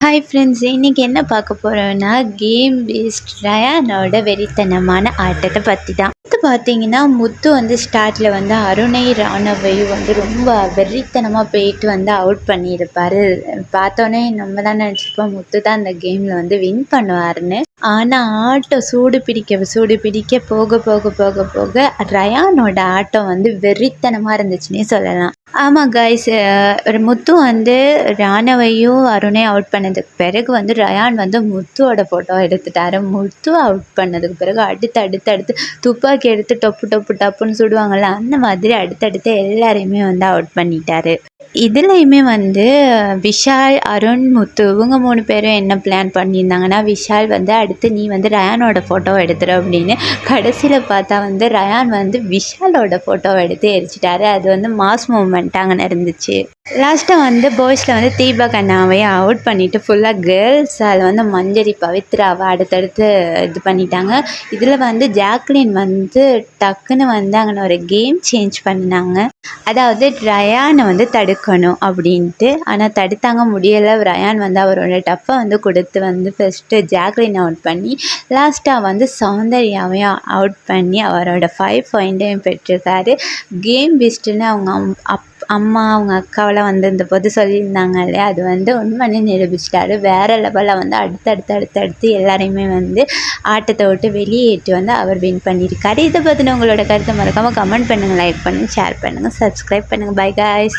Hi friends இன்றைக்கி என்ன பார்க்க போகிறோன்னா கேம் பேஸ்ட் ரயானோட வெறித்தனமான ஆட்டத்தை பற்றி தான் இது பார்த்தீங்கன்னா முத்து வந்து ஸ்டார்ட்டில் வந்து அருணை ராணவையும் வந்து ரொம்ப வெறித்தனமாக போயிட்டு வந்து அவுட் பண்ணியிருப்பார். பார்த்தோன்னே நம்ம தான் நினச்சிருப்போம் முத்து தான் அந்த கேமில் வந்து வின் பண்ணுவார்னு ஆனால் ஆட்டம் சூடு பிடிக்க சூடு பிடிக்க போக போக போக போக ரயானோட ஆட்டம் வந்து வெறித்தனமாக இருந்துச்சுன்னே சொல்லலாம். ஆமாம் காய்ஸ் முத்து வந்து ராணவையும் அருணையும் அவுட் பண்ணதுக்கு பிறகு வந்து ரயான் வந்து முத்துவோட ஃபோட்டோ எடுத்துட்டாரு. முத்து அவுட் பண்ணதுக்கு பிறகு அடுத்து அடுத்து அடுத்து துப்பாக்கி எடுத்து டொப்பு டொப்பு டப்புன்னு சுடுவாங்கள்ல அந்த மாதிரி அடுத்தடுத்து எல்லாரையுமே வந்து அவுட் பண்ணிட்டாரு. இதுலேயுமே வந்து விஷால் அருண் முத்து இவங்க மூணு பேரும் என்ன பிளான் பண்ணியிருந்தாங்கன்னா விஷால் வந்து அடுத்து நீ வந்து ரயானோட ஃபோட்டோ எடுத்துரு அப்படின்னு கடைசியில் பார்த்தா வந்து ரயான் வந்து விஷாலோட ஃபோட்டோவை எடுத்து எரிச்சிட்டாரு. அது வந்து மாஸ் மூமெண்ட்டாக அங்கே இருந்துச்சு லாஸ்ட்டாக வந்து பாய்ஸில் வந்து தீபக் அண்ணாவையும் அவுட் பண்ணிவிட்டு ஃபுல்லாக கேர்ள்ஸால் வந்து மஞ்சரி பவித்ராவை அடுத்தடுத்து இது பண்ணிட்டாங்க. இதில் வந்து ஜாக்லின் வந்து டக்குன்னு வந்து அங்கே ஒரு கேம் சேஞ்ச் பண்ணாங்க அதாவது ரயானை வந்து தடுக்கணும் அப்படின்ட்டு. ஆனால் தடுத்தாங்க முடியலை. ரயான் வந்து அவரோட டப்பை வந்து கொடுத்து வந்து ஃபஸ்ட்டு ஜாக்லின் அவுட் பண்ணி லாஸ்ட்டாக வந்து சௌந்தர்யாவையும் அவுட் பண்ணி அவரோட ஃபைவ் பாயிண்ட்டையும் பெற்றிருக்காரு. கேம் பெஸ்ட்டுன்னு அவங்க அம் அப் அம்மா அவங்க அக்காவெல்லாம் வந்திருந்த போது சொல்லியிருந்தாங்க இல்லையா? அது வந்து உண்மையை நிரூபிச்சிட்டாரு. வேறு லெவலில் வந்து அடுத்தடுத்து அடுத்தடுத்து எல்லாரையுமே வந்து ஆட்டத்தை விட்டு வெளியேற்றி வந்து அவர் வின் பண்ணியிருக்காரு. இதை பற்றின உங்களோட கருத்தை மறக்காமல் கமெண்ட் பண்ணுங்கள் லைக் பண்ணுங்கள் ஷேர் பண்ணுங்கள் சப்ஸ்கிரைப் பண்ணுங்கள் பை காய்ஸ்